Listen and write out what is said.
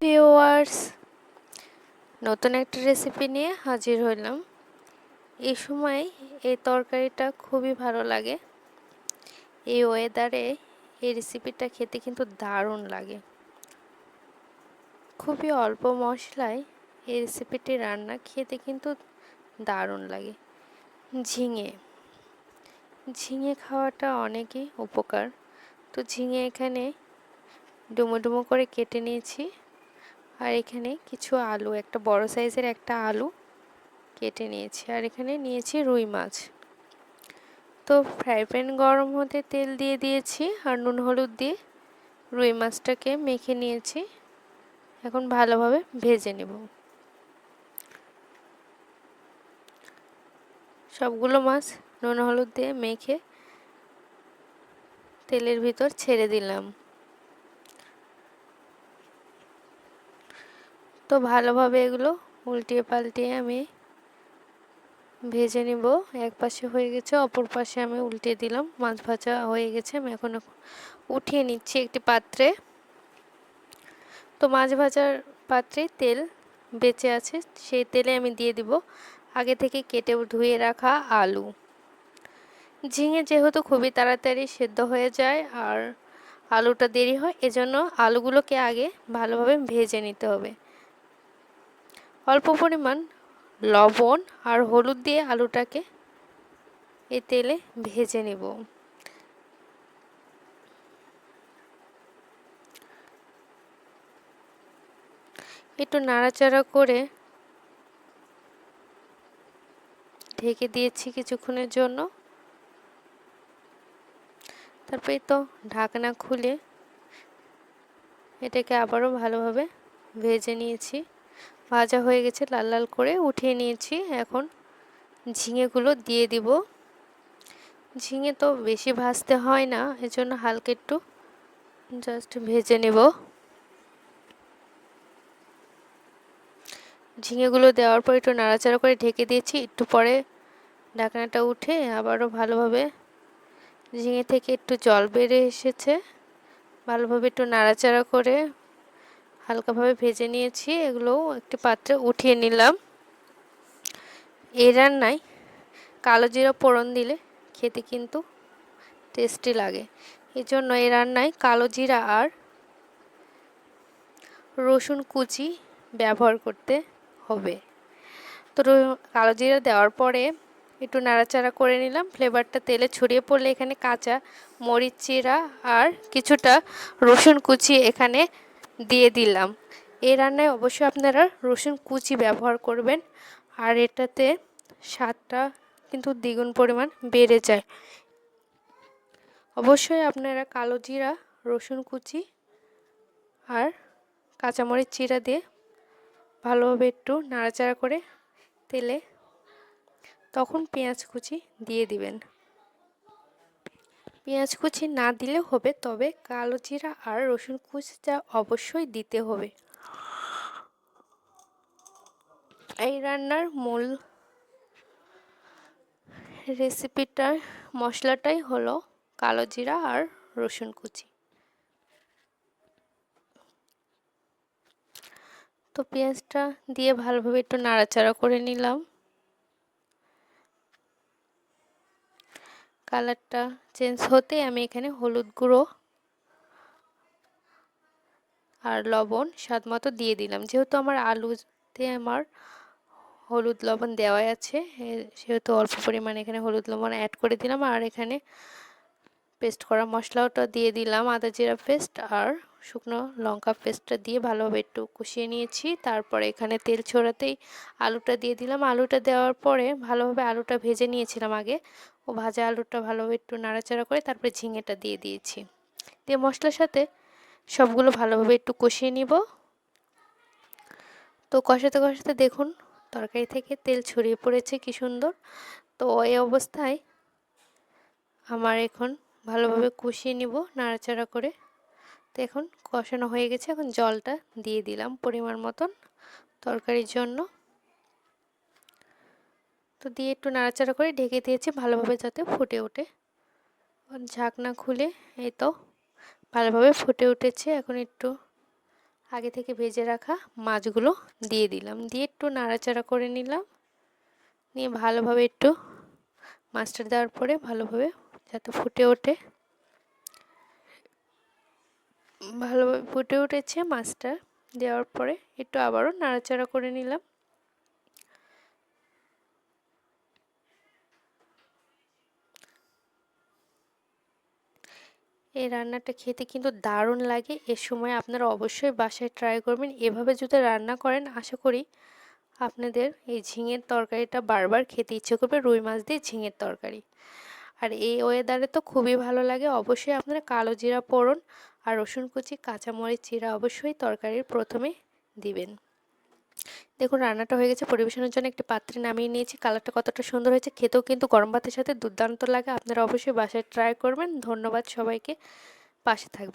Viewers, নতুন একটা recipe নিয়ে হাজির হইলাম। এই সময় এই তরকারিটা খুবই ভালো লাগে। এই ওয়েদারে এই রেসিপিটা খেতে কিন্তু দারুণ লাগে। খুবই অল্প মশলায় এই রেসিপিটি রান্না খেতে কিন্তু দারুণ লাগে। ঝিঙে। ঝিঙে খাওয়াটা অনেকই উপকার। তো ঝিঙে এখানে ডুমো ডুমো করে কেটে নিয়েছি। আর এখানে কিছু আলু, একটা বড় সাইজের একটা আলু কেটে নিয়েছি। আর এখানে নিয়েছি রুই মাছ। তো ফ্রাই প্যান গরম হতে তেল দিয়ে দিয়েছি আর নুন হলুদ দিয়ে রুই মাছটাকে মেখে নিয়েছি। এখন ভালোভাবে ভেজে নেব। সবগুলো মাছ নুন হলুদ দিয়ে মেখে তেলের ভিতর ছেড়ে দিলাম। তো ভালোভাবে এগুলো উল্টিয়ে পাল্টিয়ে আমি ভেজে নিব। এক পাশে হয়ে গেছে, অপর পাশে আমি উল্টিয়ে দিলাম। মাছ ভাজা হয়ে গেছে, আমি এখন উঠিয়ে নিচ্ছি একটি পাত্রে। তো মাছ ভাজার পাত্রে তেল বেঁচে আছে, সেই তেলে আমি দিয়ে দিব আগে থেকে কেটে ধুয়ে রাখা আলু। ঝিঙে যেহেতু খুবই তাড়াতাড়ি সেদ্ধ হয়ে যায় আর আলুটা দেরি হয়, এজন্য আলুগুলোকে আগে ভালোভাবে ভেজে নিতে হবে। অল্প পরিমাণ লবণ আর হলুদ দিয়ে আলুটাকে এই তেলে ভেজে নেব। একটু নাড়াচাড়া করে ঢেকে দিয়েছি কিছুক্ষণের জন্য। তারপরে তো ঢাকনা খুলে এটাকে আবারও ভালোভাবে ভেজে নিয়েছি। ভাজা হয়ে গেছে লাল লাল করে, উঠিয়ে নিয়েছি। এখন ঝিঙেগুলো দিয়ে দিব। ঝিঙে তো বেশি ভাজতে হয় না, এজন্য হালকা একটু জাস্ট ভেজে নেব। ঝিঙেগুলো দেওয়ার পর একটু নাড়াচাড়া করে ঢেকে দিয়েছি, একটু পরে ঢাকনাটা উঠে আবারও ভালোভাবে ঝিঙে থেকে একটু জল বেড়ে এসেছে। ভালোভাবে একটু নাড়াচাড়া করে হালকাভাবে ভেজে নিয়েছি এগুলো একটি পাত্রে উঠিয়ে নিলাম। এই রান্নায় কালো জিরা পোড়ন দিলে খেতে কিন্তু টেস্টি লাগে। এই জন্য এই রান্নায় কালো জিরা আর রসুন কুচি ব্যবহার করতে হবে। তো কালো জিরা দেওয়ার পরে একটু নাড়াচাড়া করে নিলাম। ফ্লেভারটা তেলে ছড়িয়ে পড়লে এখানে কাঁচা মরিচ চিরা আর কিছুটা রসুন কুচি এখানে দিয়ে দিলাম। এই রান্নায় অবশ্যই আপনারা রসুন কুচি ব্যবহার করবেন। আর এটাতে স্বাদটা কিন্তু দ্বিগুণ পরিমাণ বেড়ে যায়। অবশ্যই আপনারা কালো জিরা, রসুন কুচি আর কাঁচামরিচ চিরা দিয়ে ভালোভাবে একটু নাড়াচাড়া করে তেলে তখন পেঁয়াজ কুচি দিয়ে দিবেন। পেঁয়াজ কুচি না দিলে হবে, তবে কালো জিরা আর রসুন কুচিটা অবশ্যই দিতে হবে। এই রান্নার মূল রেসিপিটার মশলাটাই হলো কালো জিরা আর রসুন কুচি। তো পেঁয়াজটা দিয়ে ভালোভাবে একটু নাড়াচাড়া করে নিলাম। কালারটা চেঞ্জ হতে আমি এখানে হলুদ গুঁড়ো আর লবণ স্বাদ মতো দিয়ে দিলাম। যেহেতু আমার আলুতে আমার হলুদ লবণ দেওয়াই আছে সেহেতু অল্প পরিমাণে এখানে হলুদ লবণ অ্যাড করে দিলাম। আর এখানে পেস্ট করা মশলাটা দিয়ে দিলাম, আদা জিরা পেস্ট আর শুকনো লঙ্কা পেস্টটা দিয়ে ভালোভাবে একটু কষিয়ে নিয়েছি। তারপরে এখানে তেল ছড়াতেই আলুটা দিয়ে দিলাম। আলুটা দেওয়ার পরে ভালোভাবে আলুটা ভেজে নিয়েছিলাম আগে। ও ভাজা আলুটা ভালোভাবে একটু নাড়াচাড়া করে তারপরে ঝিঙেটা দিয়ে দিয়েছি। দিয়ে মশলার সাথে সবগুলো ভালোভাবে একটু কষিয়ে নিব। তো কষাতে কষাতে দেখুন তরকারি থেকে তেল ছড়িয়ে পড়েছে, কি সুন্দর। তো এই অবস্থায় আমার এখন ভালোভাবে কষিয়ে নিব নাড়াচাড়া করে। তো এখন কষানো হয়ে গেছে। এখন জলটা দিয়ে দিলাম পরিমাণ মতন তরকারির জন্য। তো দিয়ে একটু নাড়াচাড়া করে ঢেকে দিয়েছি ভালোভাবে যাতে ফুটে ওঠে। ঝাঁকনা খুলে এই তো ভালোভাবে ফুটে উঠেছে। এখন একটু আগে থেকে ভেজে রাখা মাছগুলো দিয়ে দিলাম। দিয়ে একটু নাড়াচাড়া করে নিলাম। নিয়ে ভালোভাবে একটু মাছটা দেওয়ার পরে ভালোভাবে যাতে ফুটে ওঠে। ভালোভাবে ফুটে উঠেছে মাছটা দেওয়ার পরে। একটু আবারও নাড়াচাড়া করে নিলাম। এই রান্নাটা খেতে কিন্তু দারুণ লাগে। এ সময় আপনারা অবশ্যই বাসায় ট্রাই করবেন। এভাবে যদি রান্না করেন, আশা করি আপনাদের এই ঝিঙের তরকারিটা বারবার খেতে ইচ্ছে করবে। রুই মাছ দিয়ে ঝিঙের তরকারি। আর এই ওয়েদারে তো খুবই ভালো লাগে। অবশ্যই আপনারা কালো জিরা পোড়ন আর রসুন কুচি, কাঁচামরিচ চিরা অবশ্যই তরকারির প্রথমে দিবেন। দেখুন, রান্নাটা হয়ে গেছে পরিবেশনের জন্য একটি পাত্রে নামিয়ে নিয়েছি। কালারটা কতটা সুন্দর হয়েছে, খেতেও কিন্তু গরম ভাতের সাথে দুর্দান্ত লাগে। আপনারা অবশ্যই বাসায় ট্রাই করবেন। ধন্যবাদ সবাইকে। পাশে থাকবেন।